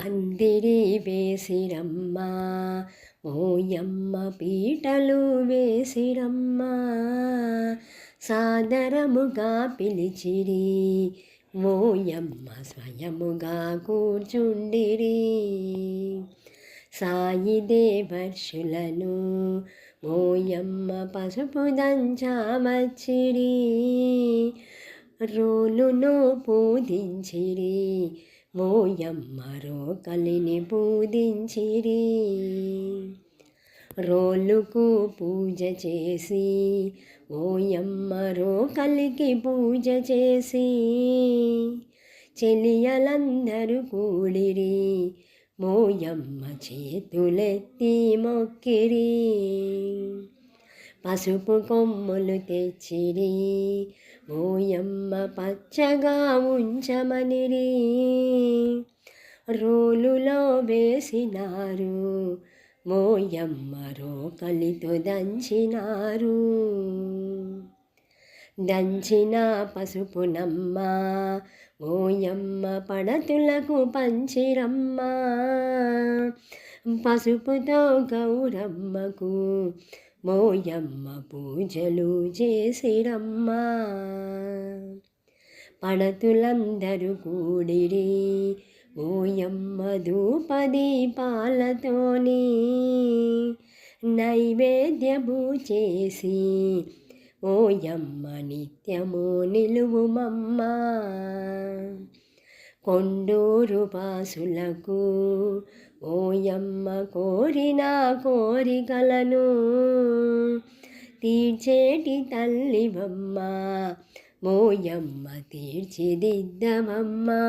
పందిరి వేసిరమ్మ మోయమ్మ పీటలు వేసిరమ్మ సాదరముగా పిలిచిరి మోయమ్మ స్వయముగా కూర్చుండిరి. సాయి దేవర్షులను మోయమ్మ పసుపు దంచామచ్చిరి రోలును పూజించిరి ఓయమ్మరో కలిని పూజించిరి. రోలుకు పూజ చేసి ఓయమ్మరో కలికి పూజ చేసి చెలియలందరూ కూడిరి మోయమ్మ చేతులెత్తి మొక్కిరి. పసుపు కొమ్ములు తెచ్చిరి ఓయమ్మ పచ్చగా ఉంచమనిరి. రోలులో వేసినారు మోయమ్మ రోకలితో దంచినారు. దంచిన పసుపునమ్మ ఓయమ్మ పడతులకు పంచిరమ్మ. పసుపుతో గౌరమ్మకు మోయమ్మ పూజలు చేసిరమ్మా. పడతులందరూ కూడిరి మోయమ్మ ధూపదీపాలతోని. నైవేద్యము చేసి ఓయమ్మ నిత్యము నిలువుమమ్మ. కొండూరు పాసులకు ఓయమ్మ కోరిన కోరికలను తీర్చేటి తల్లివమ్మ మోయమ్మ తీర్చిదిద్దమమ్మా.